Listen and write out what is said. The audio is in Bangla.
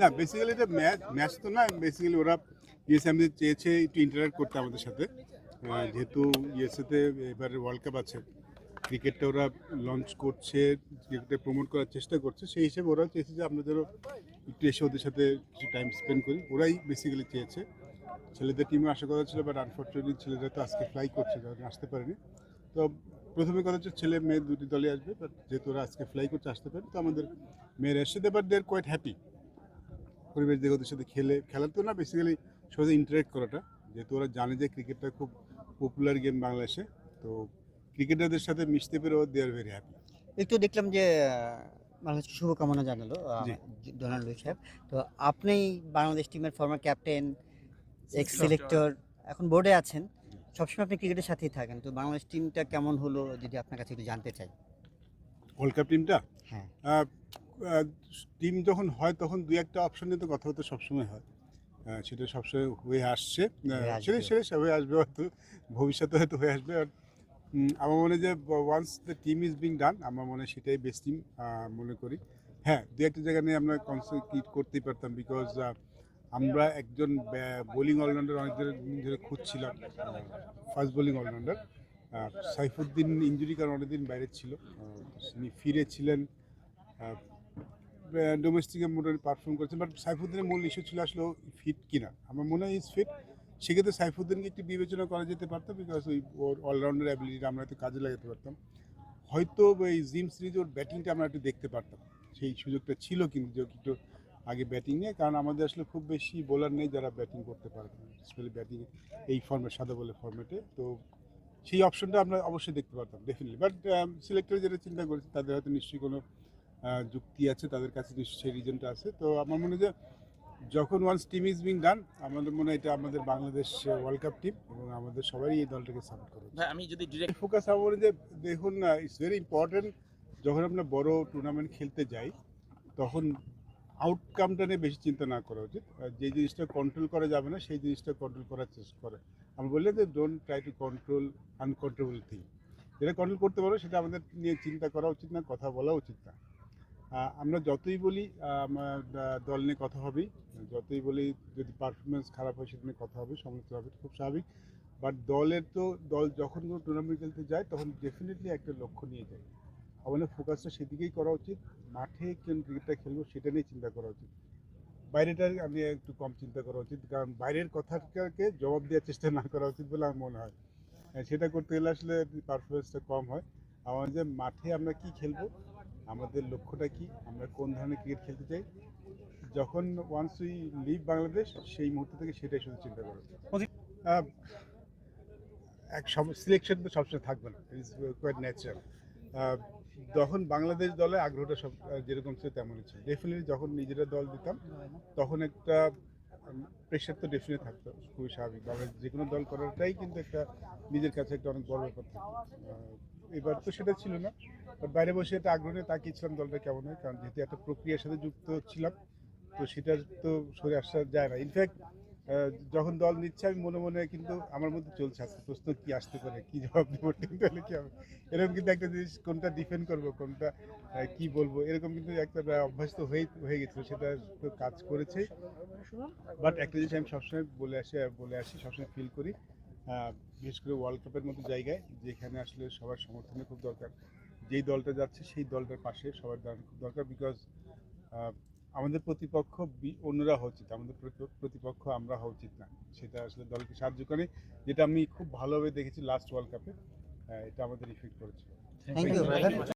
না বেসিক্যালি এটা ম্যাচ ম্যাচ তো না বেসিক্যালি ওরা ইউএসএমএ চেয়েছে একটু ইন্টারাক্ট করতে আমাদের সাথে। যেহেতু ইউএসএতে এবারে ওয়ার্ল্ড কাপ আছে ক্রিকেটটা ওরা লঞ্চ করছে ক্রিকেটটা প্রমোট করার চেষ্টা করছে, সেই হিসেবে ওরা চেয়েছে যে আমাদেরও একটু এসে ওদের সাথে কিছু টাইম স্পেন্ড করি। ওরাই বেসিক্যালি চেয়েছে। ছেলেদের টিমে আসা কথা ছিল বাট আনফর্চুনেটলি ছেলেরা তো আজকে ফ্লাই করছে, কারণ আসতে পারেনি। তো প্রথমে কথা হচ্ছে ছেলে, মেয়ে দুটি দলে আসবে বাট যেহেতু ওরা আজকে ফ্লাই করতে আসতে পারে তো আমাদের মেয়েরা এসে but they are quite happy পরিবেশ দিয়ে ওদের সাথে খেলে খেলার তো না বেসিক্যালি সবাই ইন্টারেক্ট করাটা। যেহেতু ওরা জানে যে ক্রিকেটটা খুব পপুলার গেম বাংলাদেশে তো ক্রিকেটারদের সাথে মিশতে পেরে দে আর ভেরি হ্যাপি একটু দেখলাম যে আহ, বাংলাদেশকে শুভকামনা জানালো ডোনাল্ড লুই সাহেব। তো আপনি বাংলাদেশ টিমের ফর্মার ক্যাপ্টেন এক্স সিলেক্টর এখন বোর্ডে আছেন। সবসময় আপনি ক্রিকেটের সাথেই থাকেন তো বাংলাদেশ টিমটা কেমন হলো যদি আপনার কাছে একটু জানতে চাই? ওয়ার্ল্ড কাপ টিমটা হ্যাঁ। টিম যখন হয় তখন দুই একটা অপশন নিয়ে তো কথাবার্তা সবসময় হয়। সেটা সবসময় হয়ে আসছে। সেটাই সেটাই সে হয়ে আসবে হয়তো। ভবিষ্যতে হয়তো হয়ে আসবে। আর আমার মনে যে once the team is being done আমার মনে হয় সেটাই বেস্ট টিম মনে করি। হ্যাঁ দু একটা জায়গা নিয়ে আমরা কনসেন্ট্রেট করতেই পারতাম বিকজ আমরা একজন বোলিং অলরাউন্ডার অনেক ধরে খুঁজছিলাম। First bowling allrounder Saifuddin injury কারণ অনেকদিন বাইরে ছিল। তিনি ফিরেছিলেন ডোমেস্টিকে মোটামুটি পারফর্ম করেছেন বাট সাইফুদ্দিনের মূল ইস্যু ছিল আসলে ফিট কিনা। আমার মনে হয় ইজ ফিট সেক্ষেত্রে সাইফুদ্দিনকে একটু বিবেচনা করা যেতে পারতো বিকজ ওই ওর অলরাউন্ডার অ্যাবিলিটিটা আমরা একটু কাজে লাগাতে পারতাম। হয়তো এই জিম সিরিজে ওর ব্যাটিংটা আমরা একটু দেখতে পারতাম। সেই সুযোগটা ছিল কিন্তু যে একটু আগে ব্যাটিং নিয়ে, কারণ আমাদের আসলে খুব বেশি বোলার নেই যারা ব্যাটিং করতে পারে। স্পেশালি ব্যাটিং এই ফর্মেট সাদা বলে ফর্মেটে তো সেই অপশনটা আমরা অবশ্যই দেখতে পারতাম ডেফিনেটলি বাট সিলেক্টর যেটা চিন্তা করেছে, তাদের হয়তো নিশ্চয়ই কোনো যুক্তি আছে তাদের কাছে সেই রিজনটা আছে। তো আমার মনে হয় যে যখন once team is being done আমাদের মনে হয় এটা আমাদের বাংলাদেশ ওয়ার্ল্ড কাপ টিম এবং আমাদের সবারই এই দলটাকে সাপোর্ট করে ভাই আমি যদি ডিরেক্ট ফোকাস আমার মনে যে দেখুন ইটস ভেরি ইম্পর্টেন্ট যখন আমরা বড় টুর্নামেন্ট খেলতে যাই তখন আউটকামটা নিয়ে বেশি চিন্তা না করা উচিত। আর যে জিনিসটা কন্ট্রোল করা যাবে না সেই জিনিসটা কন্ট্রোল করার চেষ্টা করে। আমি বললে যে don't try to control uncontrollable thing যেটা কন্ট্রোল করতে পারো সেটা আমাদের নিয়ে চিন্তা করা উচিত না কথা বলা উচিত না। আমরা যতই বলি আমার দল নিয়ে কথা হবে, যতই বলি যদি পারফরমেন্স খারাপ হয় সেটা নিয়ে কথা হবে সমালোচনা হবে খুব স্বাভাবিক। বাট দলের তো, দল যখন কোনো টুর্নামেন্ট খেলতে যায়, তখন ডেফিনেটলি একটা লক্ষ্য নিয়ে যায়। আমাদের ফোকাসটা সেদিকেই করা উচিত, মাঠে কোন ক্রিকেটটা খেলব সেটা নিয়ে চিন্তা করা উচিত। বাইরেটা আমি একটু কম চিন্তা করা উচিত, কারণ বাইরের কথাটাকে জবাব দেওয়ার চেষ্টা না করা উচিত বলে আমার মনে হয়। সেটা করতে গেলে আসলে পারফরমেন্সটা কম হয়। আমাদের মাঠে আমরা কি খেলব? আমাদের লক্ষ্যটা কি? আমরা কোন ধরনের ক্রিকেট খেলতে চাই? যখন ওয়ান্স উই লিভ বাংলাদেশ সেই মুহূর্ত থেকে সেটাই শুধু চিন্তা করা। এক সব সিলেকশন তো সবসময় থাকবে না। ইটস কোয়াইট ন্যাচারাল যখন বাংলাদেশ দলে আগ্রহটা সব যেরকম ছিল তেমনই ছিল। ডেফিনেটলি যখন নিজেরা দল দিতাম তখন একটা প্রেশার তো ডেফিনেটলি থাকতো। খুবই স্বাভাবিক। বাংলাদেশ যে কোনো দল করাটাই কিন্তু একটা নিজের কাছে একটা অনেক বড় ব্যাপার থাকে। আহ, এবার তো সেটা ছিল না। বাট বাইরে বসে আগ্রহ নিয়ে তাকিয়েছিলাম দলটা কেমন হয়, কারণ যেহেতু একটা প্রক্রিয়ার সাথে যুক্ত ছিলাম, তো সেটা তো সরে আসা যায় না। ইনফ্যাক্ট যখন দল নিচ্ছে, আমি মনে মনে কিন্তু আমার মধ্যে চলছে, আজকে প্রশ্ন কি আসতে পারে, কি জবাব দেবো দলে কি হবে? এরকম কিন্তু একটা জিনিস, কোনটা ডিফেন্ড করব, কোনটা কি বলব, এরকম কিন্তু একটা অভ্যাস তো হয়ে হয়ে গেছিল, সেটা তো কাজ করেছে বাট একটা জিনিস আমি সবসময় বলে আসি বলে আসি, সবসময় ফিল করি বিশেষ করে ওয়ার্ল্ড কাপের মতো জায়গায় যেখানে আসলে সবার সমর্থনের খুব দরকার। যেই দলটা যাচ্ছে সেই দলটার পাশে সবার দাঁড়ানো খুব দরকার বিকজ আমাদের প্রতিপক্ষ অন্যরা হওয়া উচিত, আমাদের প্রতি- প্রতিপক্ষ আমরা হওয়া উচিত না। সেটা আসলে দলকে সাহায্য করে। যেটা আমি খুব ভালোভাবে দেখেছি লাস্ট ওয়ার্ল্ড কাপে এটা আমাদের ইফেক্ট করেছে।